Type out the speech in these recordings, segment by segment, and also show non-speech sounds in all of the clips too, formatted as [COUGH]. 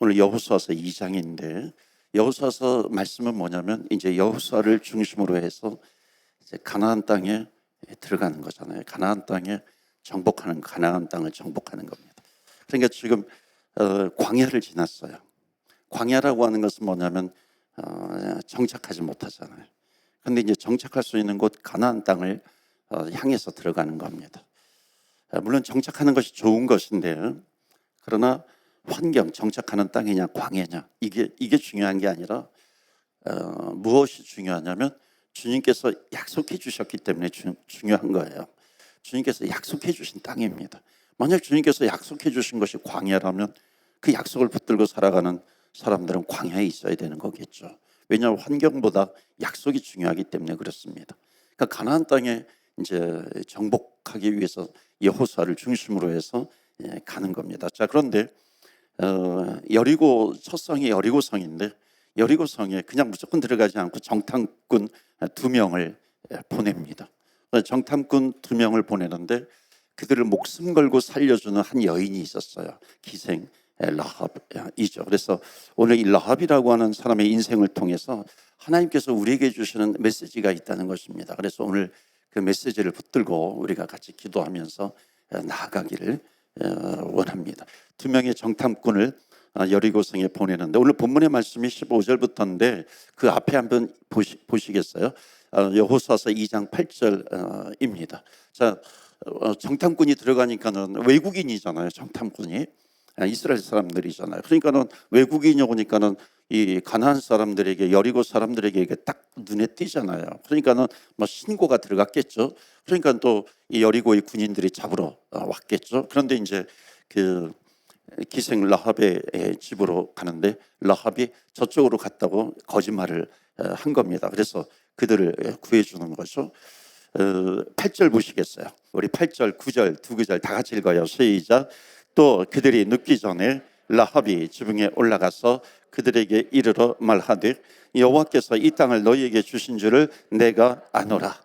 오늘 여호수아서 2장인데 여호수아서 말씀은 뭐냐면 이제 여호수아를 중심으로 해서 이제 가나안 땅에 들어가는 거잖아요. 가나안 땅에 정복하는 가나안 땅을 정복하는 겁니다. 그러니까 지금 어, 광야를 지났어요. 광야라고 하는 것은 뭐냐면 어, 정착하지 못하잖아요. 근데 이제 정착할 수 있는 곳 가나안 땅을 어, 향해서 들어가는 겁니다. 아, 물론 정착하는 것이 좋은 것인데 그러나 환경 정착하는 땅이냐 광야냐 이게 이게 중요한 게 아니라 어, 무엇이 중요하냐면 주님께서 약속해 주셨기 때문에 주, 중요한 거예요. 주님께서 약속해 주신 땅입니다. 만약 주님께서 약속해 주신 것이 광야라면 그 약속을 붙들고 살아가는 사람들은 광야에 있어야 되는 거겠죠. 왜냐하면 환경보다 약속이 중요하기 때문에 그렇습니다. 그러니까 가나안 땅에 이제 정복하기 위해서 여호수아를 중심으로 해서 예, 가는 겁니다. 자 그런데 어, 여리고 첫 성이 여리고 성인데 여리고 성에 그냥 무조건 들어가지 않고 정탐꾼 두 명을 예, 보냅니다. 정탐꾼 두 명을 보내는데 그들을 목숨 걸고 살려주는 한 여인이 있었어요. 기생 예, 라합이죠. 그래서 오늘 이 라합이라고 하는 사람의 인생을 통해서 하나님께서 우리에게 주시는 메시지가 있다는 것입니다. 그래서 오늘 그 메시지를 붙들고 우리가 같이 기도하면서 어, 나아가기를 어, 원합니다. 두 명의 정탐꾼을 어, 여리고성에 보내는데 오늘 본문의 말씀이 15절부터인데 그 앞에 한번 보시, 보시겠어요? 여호수아서 2장 8절입니다. 자, 정탐꾼이 들어가니까는 외국인이잖아요. 정탐꾼이 이스라엘 사람들이잖아요. 그러니까는 외국인이 오니까는 이 가나안 사람들에게 여리고 사람들에게 이게 딱 눈에 띄잖아요. 그러니까는 뭐 신고가 들어갔겠죠. 그러니까 또 이 여리고의 군인들이 잡으러 어, 왔겠죠. 그런데 이제 그 기생 라합의 집으로 가는데 라합이 저쪽으로 갔다고 거짓말을 어, 한 겁니다. 그래서 그들을 구해주는 거죠. 8절 어, 보시겠어요? 우리 8절, 9절, 두 구절 다 같이 읽어요. 시작. 또 그들이 눕기 전에 라합이 지붕에 올라가서 그들에게 이르러 말하되 여호와께서 이 땅을 너희에게 주신 줄을 내가 아노라.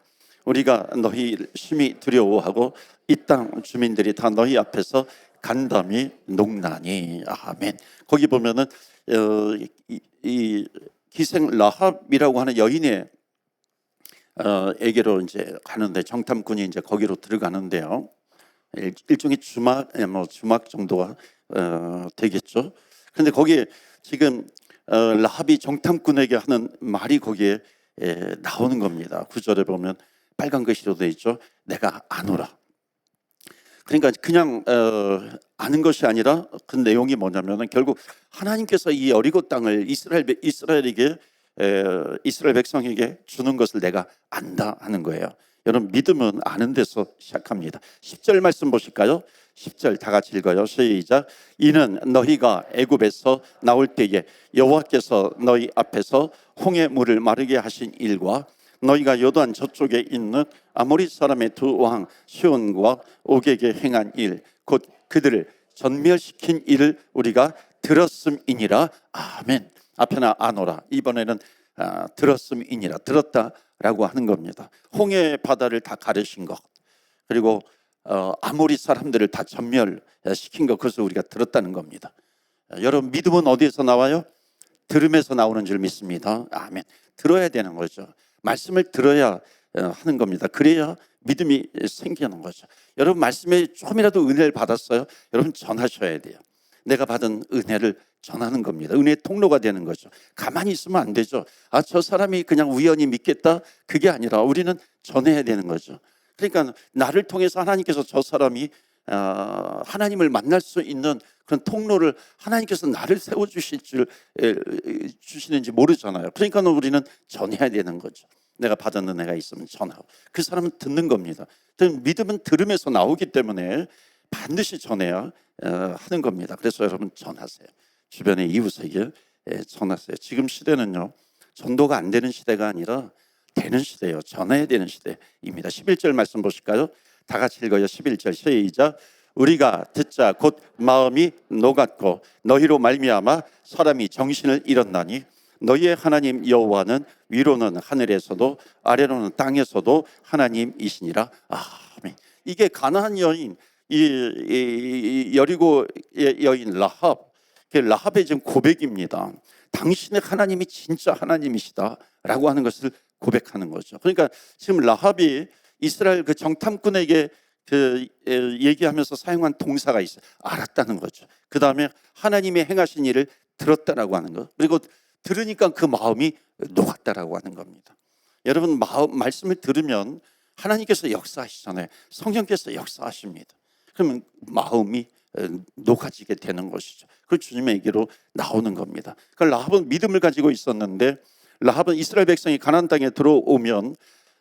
우리가 너희 심히 두려워하고 이 땅 주민들이 다 너희 앞에서 간담이 농나니 아멘. 거기 보면은 어, 이, 이 기생 라합이라고 하는 여인의 어, 에게로 이제 가는데 정탐꾼이 이제 거기로 들어가는데요. 일, 일종의 주막 예, 뭐 주막 정도가 어, 되겠죠. 그런데 거기에 지금 어, 라합이 정탐꾼에게 하는 말이 거기에 에, 나오는 겁니다. 구절에 보면 빨간 글씨로 되어 있죠. 내가 아노라. 그러니까 그냥 어, 아는 것이 아니라 그 내용이 뭐냐면은 결국 하나님께서 이 여리고 땅을 이스라엘 이스라엘에게 에, 이스라엘 백성에게 주는 것을 내가 안다 하는 거예요. 여러분 믿음은 아는 데서 시작합니다. 10절 말씀 보실까요? 10절 다 같이 읽어요. 시작. 이는 너희가 애굽에서 나올 때에 여호와께서 너희 앞에서 홍해 물을 마르게 하신 일과 너희가 요단 저쪽에 있는 아모리 사람의 두 왕 시온과 오게게 행한 일 곧 그들을 전멸시킨 일을 우리가 들었음이니라. 아멘. 앞에나 아노라. 이번에는 아, 들었음이니라. 들었다라고 하는 겁니다. 홍해 바다를 다 가르신 것. 그리고 어, 아모리 사람들을 다 전멸시킨 것 그것을 우리가 들었다는 겁니다. 여러분 믿음은 어디에서 나와요? 들음에서 나오는 줄 믿습니다. 아멘. 들어야 되는 거죠. 말씀을 들어야 어, 하는 겁니다. 그래야 믿음이 생기는 거죠. 여러분 말씀에 조금이라도 은혜를 받았어요. 여러분 전하셔야 돼요. 내가 받은 은혜를 전하는 겁니다. 은혜 통로가 되는 거죠. 가만히 있으면 안 되죠. 아, 저 사람이 그냥 우연히 믿겠다? 그게 아니라 우리는 전해야 되는 거죠. 그러니까 나를 통해서 하나님께서 저 사람이 어, 하나님을 만날 수 있는 그런 통로를 하나님께서 나를 세워 주실 줄 주시는지 모르잖아요. 그러니까 우리는 전해야 되는 거죠. 내가 받은 은혜가 있으면 전하고 그 사람은 듣는 겁니다. 믿음은 들음에서 나오기 때문에 반드시 전해야 어, 하는 겁니다. 그래서 여러분 전하세요. 주변의 이웃에게 전하세요. 지금 시대는요 전도가 안 되는 시대가 아니라 되는 시대예요. 전해야 되는 시대입니다. 11절 말씀 보실까요? 다 같이 읽어요. 11절 시작. 우리가 듣자 곧 마음이 녹았고 너희로 말미암아 사람이 정신을 잃었나니 너희의 하나님 여호와는 위로는 하늘에서도 아래로는 땅에서도 하나님이시니라. 아멘. 이게 가나안 여인 이, 이, 이 여리고 여인 라합 그게 라합의 지금 고백입니다. 당신의 하나님이 진짜 하나님이시다라고 하는 것을 고백하는 거죠. 그러니까 지금 라합이 이스라엘 그 정탐꾼에게 그 에, 얘기하면서 사용한 동사가 있어요. 알았다는 거죠. 그 다음에 하나님의 행하신 일을 들었다라고 하는 거. 그리고 들으니까 그 마음이 녹았다라고 하는 겁니다. 여러분 마음 말씀을 들으면 하나님께서 역사하시잖아요. 성령께서 역사하십니다. 그러면 마음이 에, 녹아지게 되는 것이죠. 그 주님에게로 나오는 겁니다. 그 라합은 믿음을 가지고 있었는데 라합은 이스라엘 백성이 가나안 땅에 들어오면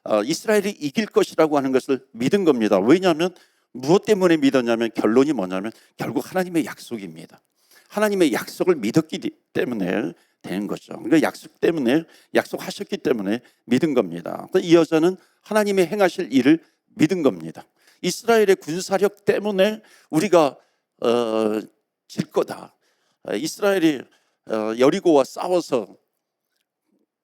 어, 이스라엘이 이길 것이라고 하는 것을 믿은 겁니다. 왜냐하면 무엇 때문에 믿었냐면 결론이 뭐냐면 결국 하나님의 약속입니다. 하나님의 약속을 믿었기 때문에 되는 거죠. 그러니까 약속 때문에 약속하셨기 때문에 믿은 겁니다. 이 여자는 하나님의 행하실 일을 믿은 겁니다. 이스라엘의 군사력 때문에 우리가 어, 질 거다. 어, 이스라엘이 어, 여리고와 싸워서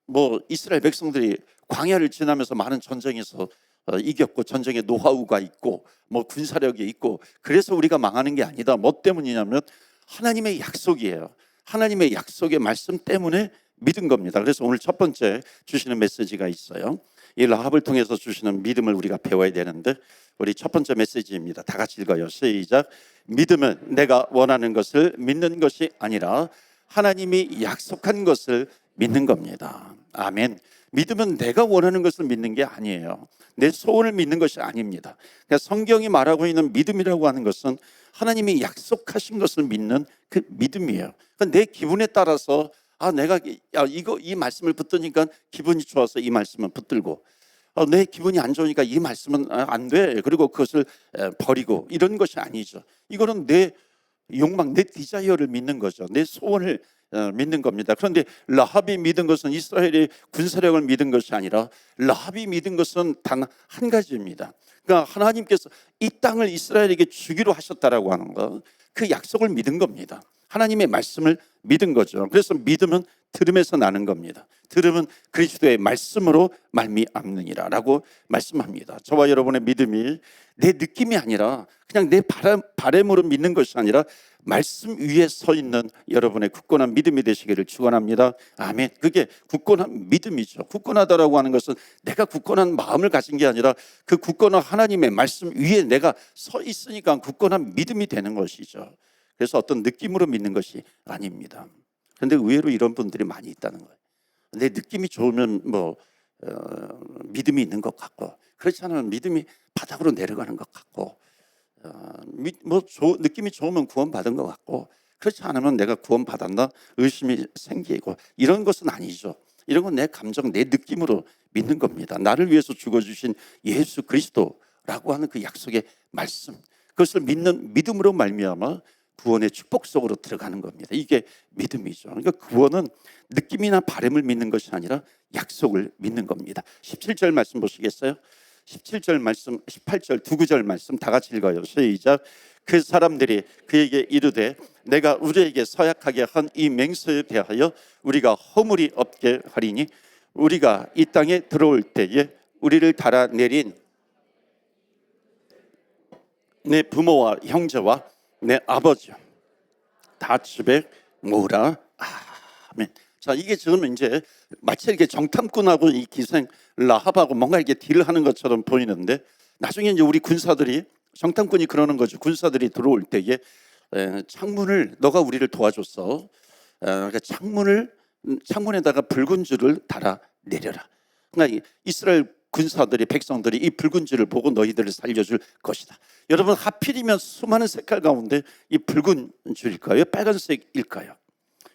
뭐 이스라엘 백성들이 광야를 지나면서 많은 전쟁에서 어, 이겼고 전쟁의 노하우가 있고 뭐 군사력이 있고 그래서 우리가 망하는 게 아니다. 뭐 때문이냐면 하나님의 약속이에요. 하나님의 약속의 말씀 때문에 믿은 겁니다. 그래서 오늘 첫 번째 주시는 메시지가 있어요. 이 라합을 통해서 주시는 믿음을 우리가 배워야 되는데 우리 첫 번째 메시지입니다. 다 같이 읽어요. 시작. 믿음은 내가 원하는 것을 믿는 것이 아니라 하나님이 약속한 것을 믿는 겁니다. 아멘. 믿음은 내가 원하는 것을 믿는 게 아니에요. 내 소원을 믿는 것이 아닙니다. 그러니까 성경이 말하고 있는 믿음이라고 하는 것은 하나님이 약속하신 것을 믿는 그 믿음이에요. 그러니까 내 기분에 따라서 아 내가 야, 이거 이 말씀을 붙드니까 기분이 좋아서 이 말씀을 붙들고 어, 내 기분이 안 좋으니까 이 말씀은 아, 안 돼. 그리고 그것을 에, 버리고 이런 것이 아니죠. 이거는 내 욕망, 내 디자이어를 믿는 거죠. 내 소원을 어, 믿는 겁니다. 그런데 라합이 믿은 것은 이스라엘의 군사력을 믿은 것이 아니라 라합이 믿은 것은 단 한 가지입니다. 그러니까 하나님께서 이 땅을 이스라엘에게 주기로 하셨다라고 하는 것, 그 약속을 믿은 겁니다. 하나님의 말씀을 믿은 거죠. 그래서 믿음은 들음에서 나는 겁니다. 들음은 그리스도의 말씀으로 말미암느니라라고 말씀합니다. 저와 여러분의 믿음이 내 느낌이 아니라 그냥 내 바람, 바램으로 믿는 것이 아니라 말씀 위에 서 있는 여러분의 굳건한 믿음이 되시기를 축원합니다. 아멘. 그게 굳건한 믿음이죠. 굳건하다라고 하는 것은 내가 굳건한 마음을 가진 게 아니라 그 굳건한 하나님의 말씀 위에 내가 서 있으니까 굳건한 믿음이 되는 것이죠. 그래서 어떤 느낌으로 믿는 것이 아닙니다. 그런데 의외로 이런 분들이 많이 있다는 거예요. 내 느낌이 좋으면 뭐 어, 믿음이 있는 것 같고 그렇지 않으면 믿음이 바닥으로 내려가는 것 같고 뭐 조, 느낌이 좋으면 구원 받은 것 같고 그렇지 않으면 내가 구원 받았나 의심이 생기고 이런 것은 아니죠. 이런 건 내 감정, 내 느낌으로 믿는 겁니다. 나를 위해서 죽어주신 예수 그리스도라고 하는 그 약속의 말씀, 그것을 믿는 믿음으로 말미암아 구원의 축복 속으로 들어가는 겁니다. 이게 믿음이죠. 그러니까 구원은 느낌이나 바램을 믿는 것이 아니라 약속을 믿는 겁니다. 17절 말씀 보시겠어요? 17절 말씀, 18절 두 구절 말씀 다 같이 읽어요. 시작. 그 사람들이 그에게 이르되 내가 우리에게 서약하게 한 이 맹세에 대하여 우리가 허물이 없게 하리니 우리가 이 땅에 들어올 때에 우리를 달아내린 내 부모와 형제와 내 아버지 다 집에 모으라. 아멘. 자 이게 지금 이제 마치 이렇게 정탐꾼하고 이 기생 라합하고 뭔가 이렇게 딜을 하는 것처럼 보이는데 나중에 이제 우리 군사들이 정탐꾼이 그러는 거죠. 군사들이 들어올 때에 에, 창문을 너가 우리를 도와줬어. 에, 그러니까 창문을 창문에다가 붉은 줄을 달아 내려라. 그러니까 이- 이스라엘 군사들이 백성들이 이 붉은 줄을 보고 너희들을 살려줄 것이다. 여러분 하필이면 수많은 색깔 가운데 이 붉은 줄일까요? 빨간색일까요?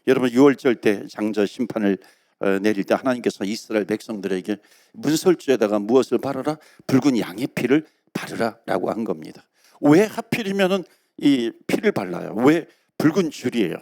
여러분 6월절 때 장저 심판을 어, 내릴 때 하나님께서 이스라엘 백성들에게 문설주에다가 무엇을 바르라? 붉은 양의 피를 바르라라고 한 겁니다. 왜 하필이면은 이 피를 발라요? 왜 붉은 줄이에요?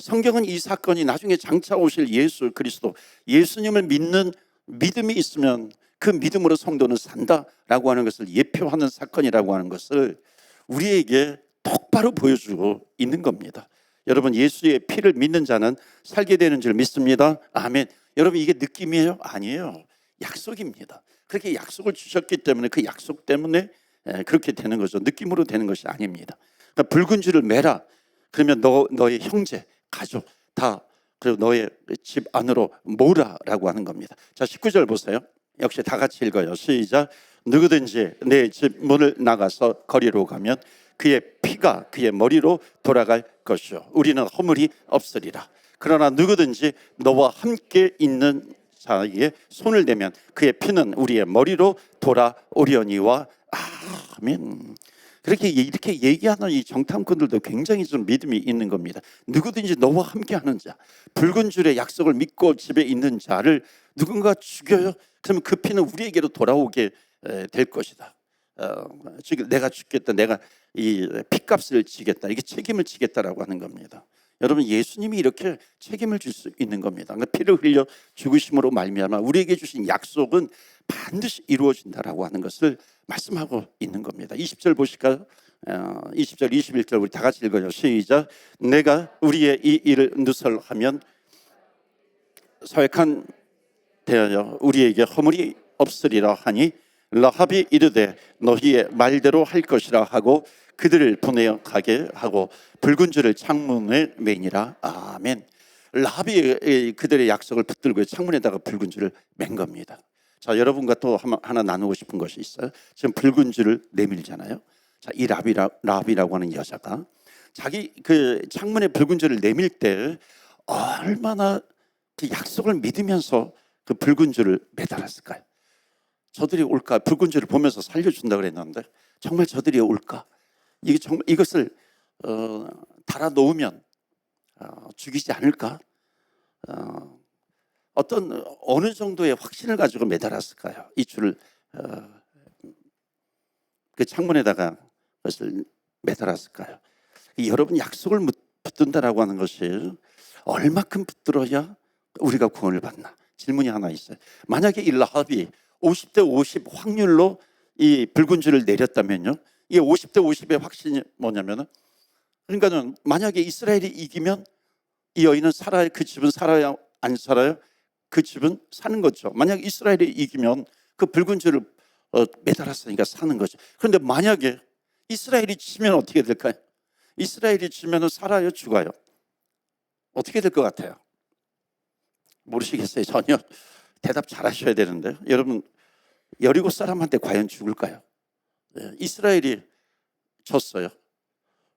성경은 이 사건이 나중에 장차 오실 예수 그리스도 예수님을 믿는 믿음이 있으면 그 믿음으로 성도는 산다라고 하는 것을 예표하는 사건이라고 하는 것을 우리에게 똑바로 보여주고 있는 겁니다. 여러분 예수의 피를 믿는 자는 살게 되는 줄 믿습니다. 아멘. 여러분 이게 느낌이에요? 아니에요. 약속입니다. 그렇게 약속을 주셨기 때문에 그 약속 때문에 에, 그렇게 되는 거죠. 느낌으로 되는 것이 아닙니다. 그러니까 붉은 줄을 매라. 그러면 너 너의 형제 가족 다 그리고 너의 집 안으로 모으라라고 하는 겁니다. 자, 19절 보세요. 역시 다 같이 읽어요. 시작. 누구든지 내 집 문을 나가서 거리로 가면 그의 피가 그의 머리로 돌아갈 것이요. 우리는 허물이 없으리라. 그러나 누구든지 너와 함께 있는 자에게 손을 대면 그의 피는 우리의 머리로 돌아오려니와 아멘. 그렇게 이렇게 얘기하는 이 정탐꾼들도 굉장히 좀 믿음이 있는 겁니다. 누구든지 너와 함께하는 자, 붉은 줄의 약속을 믿고 집에 있는 자를 누군가 죽여요. 그러면 그 피는 우리에게로 돌아오게 에, 될 것이다. 어, 죽- 내가 죽겠다. 내가 이 피값을 지겠다. 이게 책임을 지겠다라고 하는 겁니다. 여러분 예수님이 이렇게 책임을 질 수 있는 겁니다. 그러니까 피를 흘려 죽으심으로 말미암아 우리에게 주신 약속은 반드시 이루어진다라고 하는 것을 말씀하고 있는 겁니다. 20절 보실까요? 어, 20절, 21절 우리 다 같이 읽어요. 시작. 내가 우리의 이 일을 누설하면 사획한 대하여 우리에게 허물이 없으리라 하니 라합이 이르되 너희의 말대로 할 것이라 하고 그들을 보내어 가게 하고 붉은 줄을 창문에 매니라 아멘. 라합이 이 그들의 약속을 붙들고 창문에다가 붉은 줄을 맨 겁니다. 자 여러분과 또 하나 나누고 싶은 것이 있어요. 지금 붉은 줄을 내밀잖아요. 자이 라비라 라비라고 하는 여자가 자기 그 창문에 붉은 줄을 내밀 때 얼마나 그 약속을 믿으면서 그 붉은 줄을 매달았을까요? 저들이 올까? 붉은 줄을 보면서 살려준다 그랬는데 정말 저들이 올까? 이게 정말 이것을 어, 달아 놓으면 어, 죽이지 않을까? 어, 어떤 어느 정도의 확신을 가지고 매달았을까요? 이 줄을 어, 그 창문에다가 그것을 매달았을까요? 이 여러분 약속을 묻- 붙든다라고 하는 것이 얼마큼 붙들어야 우리가 구원을 받나? 질문이 하나 있어요. 만약에 이 라합이 50대 50 확률로 이 붉은 줄을 내렸다면요. 이게 50대 50의 확신이 뭐냐면은 그러니까는 만약에 이스라엘이 이기면 이 여인은 살아야 그 집은 살아야 안 살아요? 그 집은 사는 거죠. 만약 이스라엘이 이기면 그 붉은 줄을 어, 매달았으니까 사는 거죠. 그런데 만약에 이스라엘이 지면 어떻게 될까요? 이스라엘이 지면은 살아요, 죽어요? 어떻게 될 것 같아요? 모르시겠어요? 전혀 대답 잘하셔야 되는데 여러분 여리고 사람한테 과연 죽을까요? 예, 이스라엘이 졌어요.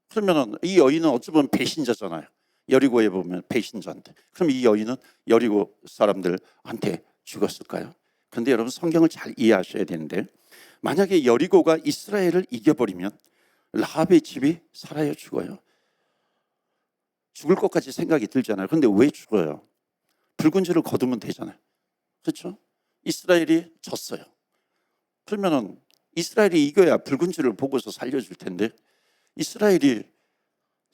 그러면은 이 여인은 어찌 보면 배신자잖아요. 여리고에 보면 배신자인데 그럼 이 여인은 여리고 사람들한테 죽었을까요? 근데 여러분 성경을 잘 이해하셔야 되는데 만약에 여리고가 이스라엘을 이겨버리면 라합의 집이 살아요 죽어요? 죽을 것까지 생각이 들잖아요. 근데 왜 죽어요? 붉은 줄을 거두면 되잖아요. 그렇죠? 이스라엘이 졌어요. 그러면은 이스라엘이 이겨야 붉은 줄을 보고서 살려줄 텐데 이스라엘이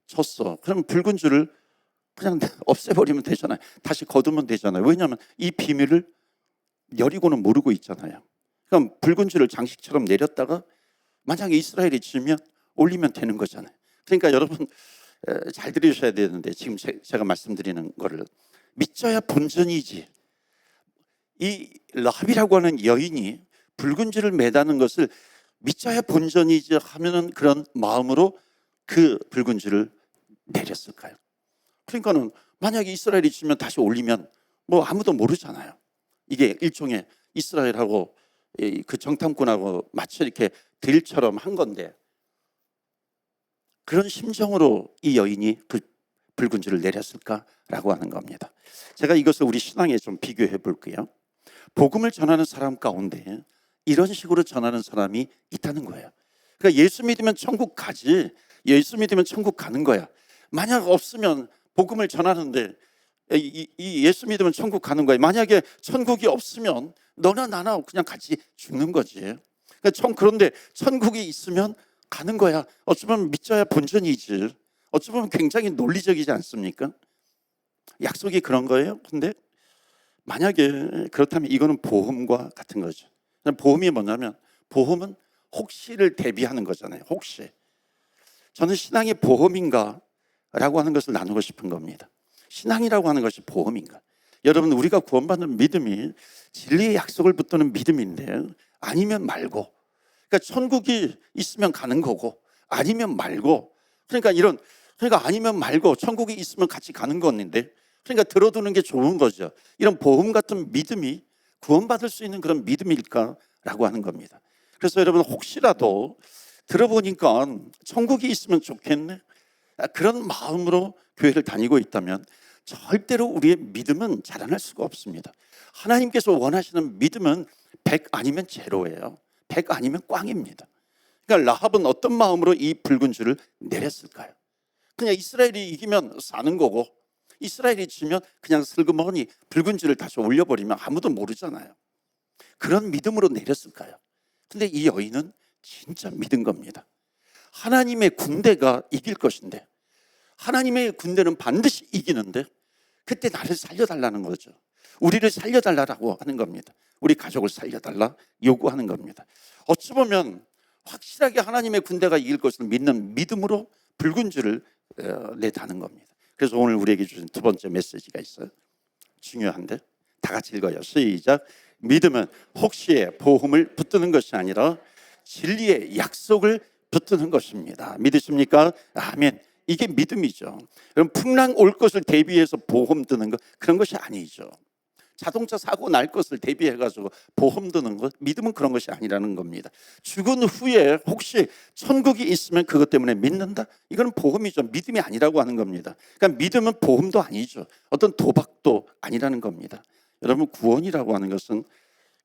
졌어. 그럼 붉은 줄을 그냥 [LAUGHS] 없애버리면 되잖아요. 다시 거두면 되잖아요. 왜냐하면 이 비밀을 여리고는 모르고 있잖아요. 그럼 붉은 줄을 장식처럼 내렸다가 만약에 이스라엘이 지면 올리면 되는 거잖아요. 그러니까 여러분 에, 잘 들으셔야 되는데 지금 제- 제가 말씀드리는 거를 믿져야 본전이지. 이 라합이라고 하는 여인이 붉은 줄을 매다는 것을 믿져야 본전이지 하면은 그런 마음으로 그 붉은 줄을 내렸을까요? 그러니까는 만약에 이스라엘이 지면 다시 올리면 뭐 아무도 모르잖아요. 이게 일종의 이스라엘하고 이그 정탐꾼하고 마치 이렇게 딜처럼 한 건데 그런 심정으로 이 여인이 그 붉은 줄을 내렸을까라고 하는 겁니다. 제가 이것을 우리 신앙에 좀 비교해 볼게요. 복음을 전하는 사람 가운데 이런 식으로 전하는 사람이 있다는 거예요. 그러니까 예수 믿으면 천국 가지. 예수 믿으면 천국 가는 거야. 만약 없으면 복음을 전하는데 이, 이- 이 예수 믿으면 천국 가는 거야. 만약에 천국이 없으면 너나 나나 그냥 같이 죽는 거지. 그러니까 천, 그런데 천국이 있으면 가는 거야. 어쩌면 믿져야 본전이지. 어쩌면 굉장히 논리적이지 않습니까? 약속이 그런 거예요. 근데 만약에 그렇다면 이거는 보험과 같은 거죠. 보험이 뭐냐면 보험은 혹시를 대비하는 거잖아요. 혹시. 저는 신앙이 보험인가? 라고 하는 것을 나누고 싶은 겁니다. 신앙이라고 하는 것이 보험인가? 여러분, 우리가 구원받는 믿음이 진리의 약속을 붙드는 믿음인데 아니면 말고. 그러니까 천국이 있으면 가는 거고 아니면 말고. 그러니까 이런 그러니까 아니면 말고 천국이 있으면 같이 가는 건데 그러니까 들어두는 게 좋은 거죠. 이런 보험 같은 믿음이 구원받을 수 있는 그런 믿음일까라고 하는 겁니다. 그래서 여러분 혹시라도 들어보니까 천국이 있으면 좋겠네. 아, 그런 마음으로 교회를 다니고 있다면 절대로 우리의 믿음은 자라날 수가 없습니다. 하나님께서 원하시는 믿음은 100 아니면 제로예요. 100 아니면 꽝입니다. 그러니까 라합은 어떤 마음으로 이 붉은 줄을 내렸을까요? 그냥 이스라엘이 이기면 사는 거고 이스라엘이 지면 그냥 슬그머니 붉은 줄을 다시 올려버리면 아무도 모르잖아요. 그런 믿음으로 내렸을까요? 근데 이 여인은 진짜 믿은 겁니다. 하나님의 군대가 이길 것인데 하나님의 군대는 반드시 이기는데 그때 나를 살려달라는 거죠. 우리를 살려달라고 하는 겁니다. 우리 가족을 살려달라 요구하는 겁니다. 어찌 보면 확실하게 하나님의 군대가 이길 것을 믿는 믿음으로 붉은 줄을 어, 내다는 겁니다. 그래서 오늘 우리에게 주신 두 번째 메시지가 있어요. 중요한데 다 같이 읽어요. 시작. 믿음은 혹시의 보험을 붙드는 것이 아니라 진리의 약속을 붙드는 것입니다. 믿으십니까? 아멘. 이게 믿음이죠. 그럼 풍랑 올 것을 대비해서 보험 드는 거 그런 것이 아니죠. 자동차 사고 날 것을 대비해 가지고 보험 드는 것 믿음은 그런 것이 아니라는 겁니다. 죽은 후에 혹시 천국이 있으면 그것 때문에 믿는다? 이거는 보험이죠. 믿음이 아니라고 하는 겁니다. 그러니까 믿음은 보험도 아니죠. 어떤 도박도 아니라는 겁니다. 여러분 구원이라고 하는 것은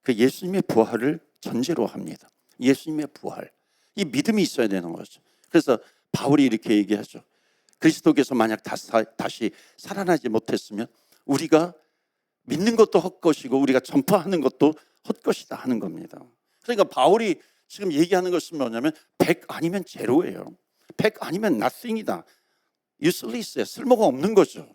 그 예수님의 부활을 전제로 합니다. 예수님의 부활. 이 믿음이 있어야 되는 거죠. 그래서 바울이 이렇게 얘기하죠. 그리스도께서 만약 다시 살아나지 못했으면 우리가 믿는 것도 헛것이고 우리가 전파하는 것도 헛것이다 하는 겁니다. 그러니까 바울이 지금 얘기하는 것은 뭐냐면 100 아니면 제로예요. 100 아니면 nothing이다. useless에 쓸모가 없는 거죠.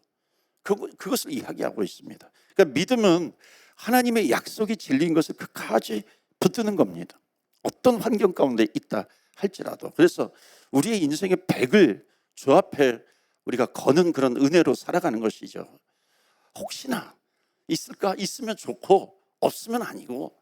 그, 그것을 이야기하고 있습니다. 그러니까 믿음은 하나님의 약속이 진리인 것을 끝까지 붙드는 겁니다. 어떤 환경 가운데 있다 할지라도. 그래서 우리의 인생의 100을 주 앞에 우리가 거는 그런 은혜로 살아가는 것이죠. 혹시나 있을까? 있으면 좋고 없으면 아니고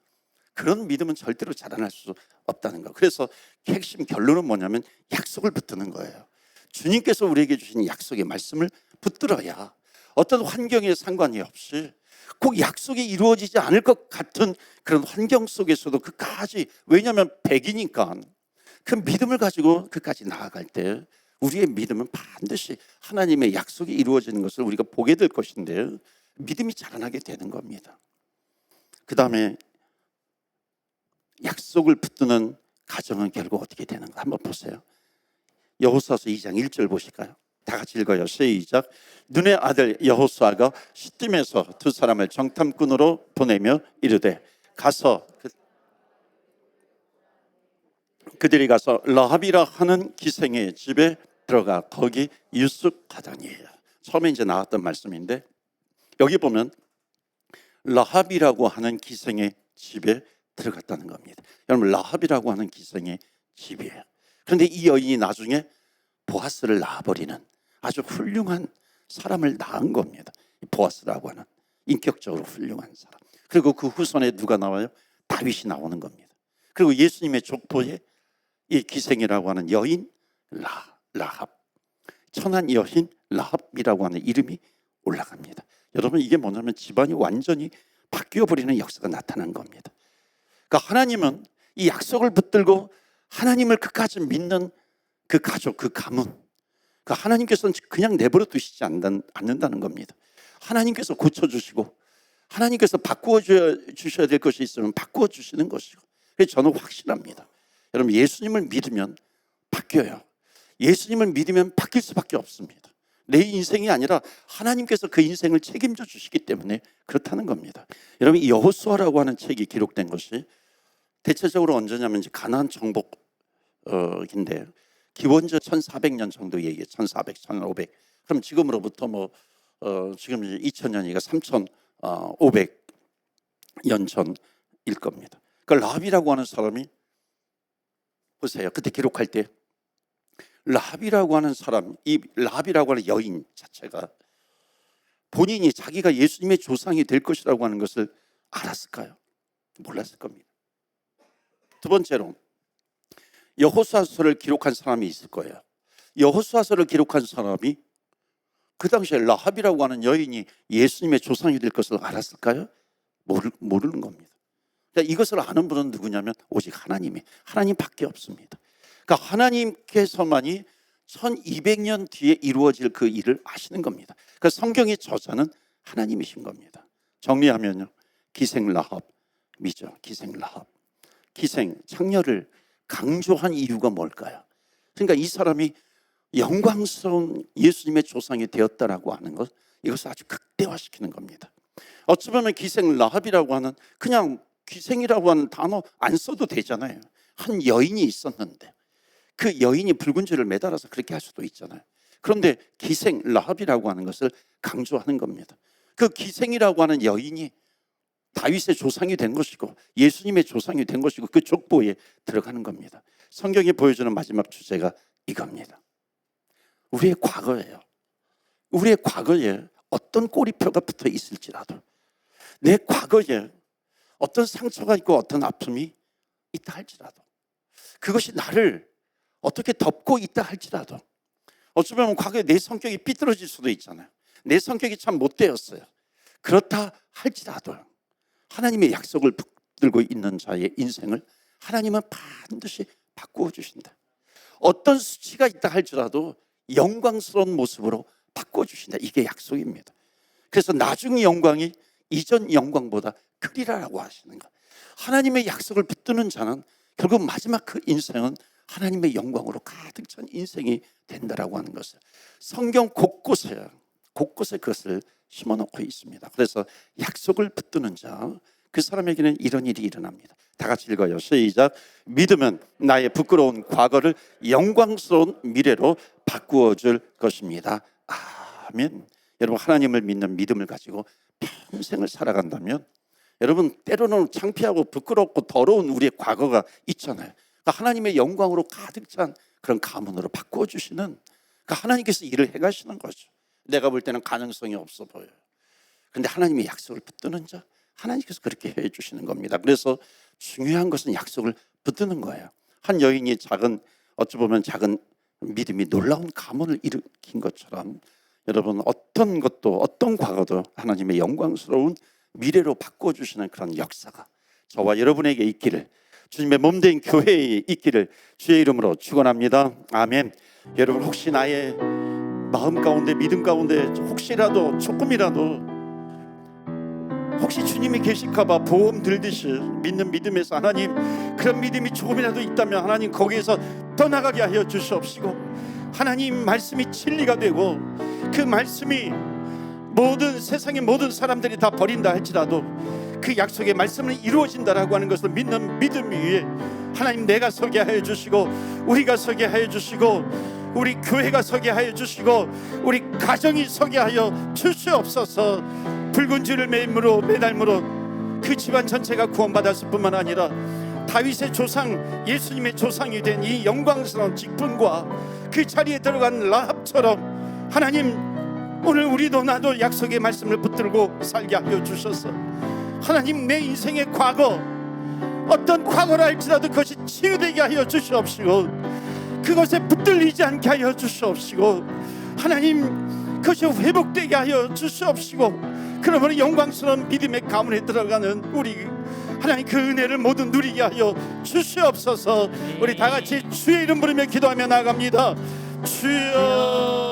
그런 믿음은 절대로 자라날 수 없다는 거. 그래서 핵심 결론은 뭐냐면 약속을 붙드는 거예요. 주님께서 우리에게 주신 약속의 말씀을 붙들어야 어떤 환경에 상관이 없이 꼭 약속이 이루어지지 않을 것 같은 그런 환경 속에서도 끝까지 왜냐하면 백이니까 그 믿음을 가지고 끝까지 나아갈 때 우리의 믿음은 반드시 하나님의 약속이 이루어지는 것을 우리가 보게 될 것인데 믿음이 자라나게 되는 겁니다. 그 다음에 약속을 붙드는 가정은 결국 어떻게 되는가 한번 보세요. 여호수아서 2장 1절 보실까요? 다 같이 읽어요. 시작. 눈의 아들 여호수아가 시딤에서 두 사람을 정탐꾼으로 보내며 이르되 가서 그, 그들이 가서 라합이라 하는 기생의 집에 들어가 거기 유숙하다니 처음에 이제 나왔던 말씀인데 여기 보면 라합이라고 하는 기생의 집에 들어갔다는 겁니다. 여러분 라합이라고 하는 기생의 집이에요. 그런데 이 여인이 나중에 보아스를 낳아버리는 아주 훌륭한 사람을 낳은 겁니다. 보아스라고 하는 인격적으로 훌륭한 사람. 그리고 그 후손에 누가 나와요? 다윗이 나오는 겁니다. 그리고 예수님의 족보에 이 기생이라고 하는 여인 라 라합 천한 여인 라합이라고 하는 이름이 올라갑니다. 여러분 이게 뭐냐면 집안이 완전히 바뀌어 버리는 역사가 나타난 겁니다. 그러니까 하나님은 이 약속을 붙들고 하나님을 끝까지 믿는 그 가족, 그 가문, 그 하나님께서는 그냥 내버려 두시지 않는다는 겁니다. 하나님께서 고쳐주시고 하나님께서 바꾸어 주셔야 될 것이 있으면 바꾸어 주시는 것이고 그래서 저는 확실합니다. 여러분 예수님을 믿으면 바뀌어요. 예수님을 믿으면 바뀔 수밖에 없습니다. 내 인생이 아니라 하나님께서 그 인생을 책임져 주시기 때문에 그렇다는 겁니다. 여러분 이 여호수아라고 하는 책이 기록된 것이 대체적으로 언제냐면 이제 가나안 정복인데 기원전 1400년 정도 얘기, 1400, 1500. 그럼 지금으로부터 뭐 어, 지금 2000년이니까 3500년 전일 겁니다. 그 라합이라고 하는 사람이 보세요. 그때 기록할 때 라합이라고 하는 사람, 이 라합이라고 하는 여인 자체가 본인이 자기가 예수님의 조상이 될 것이라고 하는 것을 알았을까요? 몰랐을 겁니다. 두 번째로 여호수아서를 기록한 사람이 있을 거예요. 여호수아서를 기록한 사람이 그 당시에 라합이라고 하는 여인이 예수님의 조상이 될 것을 알았을까요? 모르, 모르는 겁니다. 그러니까 이것을 아는 분은 누구냐면 오직 하나님이 하나님밖에 없습니다. 그러니까 하나님께서만이 1200년 뒤에 이루어질 그 일을 아시는 겁니다. 그러니까 성경의 저자는 하나님이신 겁니다. 정리하면요. 기생 라합이죠. 기생 라합. 기생 창녀를 강조한 이유가 뭘까요? 그러니까 이 사람이 영광스러운 예수님의 조상이 되었다라고 하는 것 이것을 아주 극대화시키는 겁니다. 어찌 보면 기생 라합이라고 하는 그냥 기생이라고 하는 단어 안 써도 되잖아요. 한 여인이 있었는데 그 여인이 붉은 줄을 매달아서 그렇게 할 수도 있잖아요. 그런데 기생 라합이라고 하는 것을 강조하는 겁니다. 그 기생이라고 하는 여인이 다윗의 조상이 된 것이고 예수님의 조상이 된 것이고 그 족보에 들어가는 겁니다. 성경이 보여주는 마지막 주제가 이겁니다. 우리의 과거예요. 우리의 과거에 어떤 꼬리표가 붙어 있을지라도 내 과거에 어떤 상처가 있고 어떤 아픔이 있다 할지라도 그것이 나를 어떻게 덮고 있다 할지라도 어쩌면 과거에 내 성격이 삐뚤어질 수도 있잖아요. 내 성격이 참 못되었어요. 그렇다 할지라도 하나님의 약속을 붙들고 있는 자의 인생을 하나님은 반드시 바꾸어 주신다. 어떤 수치가 있다 할지라도 영광스러운 모습으로 바꿔 주신다. 이게 약속입니다. 그래서 나중 영광이 이전 영광보다 크리라라고 하시는 것. 하나님의 약속을 붙드는 자는 결국 마지막 그 인생은 하나님의 영광으로 가득 찬 인생이 된다라고 하는 것을 성경 곳곳에 곳곳에 그것을 심어놓고 있습니다. 그래서 약속을 붙드는 자, 그 사람에게는 이런 일이 일어납니다. 다 같이 읽어요. 시작. 믿으면 나의 부끄러운 과거를 영광스러운 미래로 바꾸어 줄 것입니다. 아멘. 여러분 하나님을 믿는 믿음을 가지고 평생을 살아간다면 여러분 때로는 창피하고 부끄럽고 더러운 우리의 과거가 있잖아요. 그러니까 하나님의 영광으로 가득 찬 그런 가문으로 바꾸어 주시는 그러니까 하나님께서 일을 해가시는 거죠. 내가 볼 때는 가능성이 없어 보여요. 근데 하나님의 약속을 붙드는 자 하나님께서 그렇게 해 주시는 겁니다. 그래서 중요한 것은 약속을 붙드는 거예요. 한 여인이 작은 어찌 보면 작은 믿음이 놀라운 가문을 일으킨 것처럼 여러분 어떤 것도 어떤 과거도 하나님의 영광스러운 미래로 바꿔 주시는 그런 역사가 저와 여러분에게 있기를 주님의 몸된 교회에 있기를 주의 이름으로 축원합니다. 아멘. 여러분 혹시 나의 마음 가운데 믿음 가운데 혹시라도 조금이라도 혹시 주님이 계실까봐 보험 들듯이 믿는 믿음에서 하나님 그런 믿음이 조금이라도 있다면 하나님 거기에서 떠나가게 하여 주시옵시고 하나님 말씀이 진리가 되고 그 말씀이 모든 세상의 모든 사람들이 다 버린다 할지라도 그 약속의 말씀은 이루어진다라고 하는 것을 믿는 믿음 위에 하나님 내가 서게 하여 주시고 우리가 서게 하여 주시고 우리 교회가 서게 하여 주시고 우리 가정이 서게 하여 주시옵소서. 붉은 줄을 매임으로 매달므로 그 집안 전체가 구원받았을 뿐만 아니라 다윗의 조상 예수님의 조상이 된 이 영광스러운 직분과 그 자리에 들어간 라합처럼 하나님 오늘 우리도 나도 약속의 말씀을 붙들고 살게 하여 주셔서 하나님 내 인생의 과거 어떤 과거라 할지라도 그것이 치유되게 하여 주시옵시고 그것에 붙들리지 않게 하여 주시옵시고 하나님 그것이 회복되게 하여 주시옵시고 그러면 영광스러운 믿음의 가문에 들어가는 우리 하나님 그 은혜를 모두 누리게 하여 주시옵소서. 우리 다 같이 주의 이름 부르며 기도하며 나갑니다. 주여